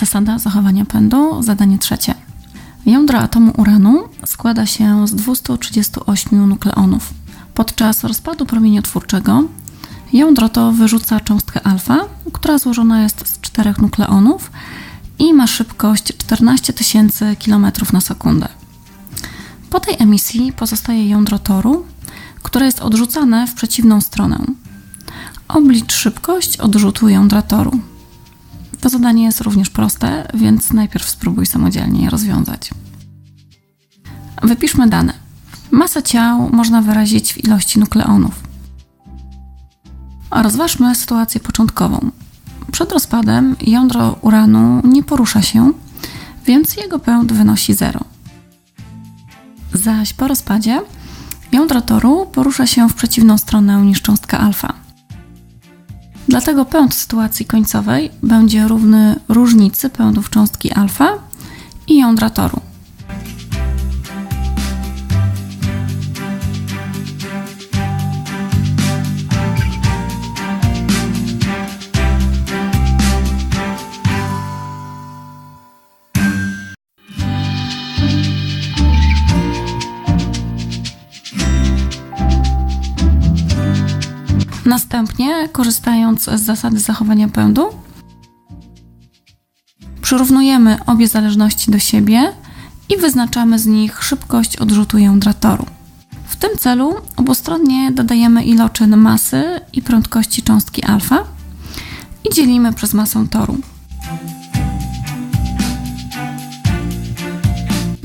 Zasada zachowania pędu, zadanie trzecie. Jądro atomu uranu składa się z 238 nukleonów. Podczas rozpadu promieniotwórczego jądro to wyrzuca cząstkę alfa, która złożona jest z czterech nukleonów i ma szybkość 14 tysięcy km na sekundę. Po tej emisji pozostaje jądro toru, które jest odrzucane w przeciwną stronę. Oblicz szybkość odrzutu jądra toru. To zadanie jest również proste, więc najpierw spróbuj samodzielnie je rozwiązać. Wypiszmy dane. Masę ciał można wyrazić w ilości nukleonów. Rozważmy sytuację początkową. Przed rozpadem jądro uranu nie porusza się, więc jego pęd wynosi 0. Zaś po rozpadzie jądro toru porusza się w przeciwną stronę niż cząstka alfa. Dlatego pęd sytuacji końcowej będzie równy różnicy pędów cząstki alfa i jądra toru. Następnie, korzystając z zasady zachowania pędu, przyrównujemy obie zależności do siebie i wyznaczamy z nich szybkość odrzutu jądra toru. W tym celu obustronnie dodajemy iloczyn masy i prędkości cząstki alfa i dzielimy przez masę toru.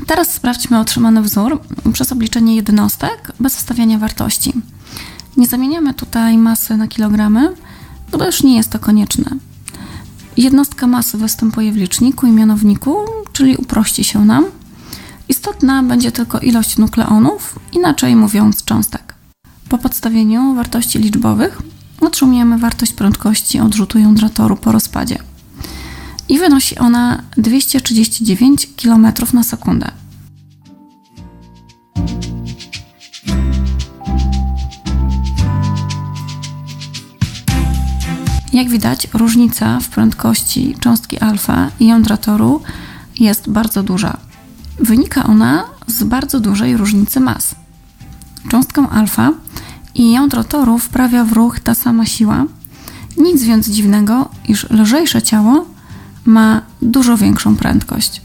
Teraz sprawdźmy otrzymany wzór przez obliczenie jednostek bez wstawiania wartości. Nie zamieniamy tutaj masy na kilogramy, gdyż nie jest to konieczne. Jednostka masy występuje w liczniku i mianowniku, czyli uprości się nam. Istotna będzie tylko ilość nukleonów, inaczej mówiąc cząstek. Po podstawieniu wartości liczbowych otrzymujemy wartość prędkości odrzutu jądra toru po rozpadzie. I wynosi ona 239 km na sekundę. Jak widać, różnica w prędkości cząstki alfa i jądra toru jest bardzo duża. Wynika ona z bardzo dużej różnicy mas. Cząstkę alfa i jądro toru wprawia w ruch ta sama siła. Nic więc dziwnego, iż lżejsze ciało ma dużo większą prędkość.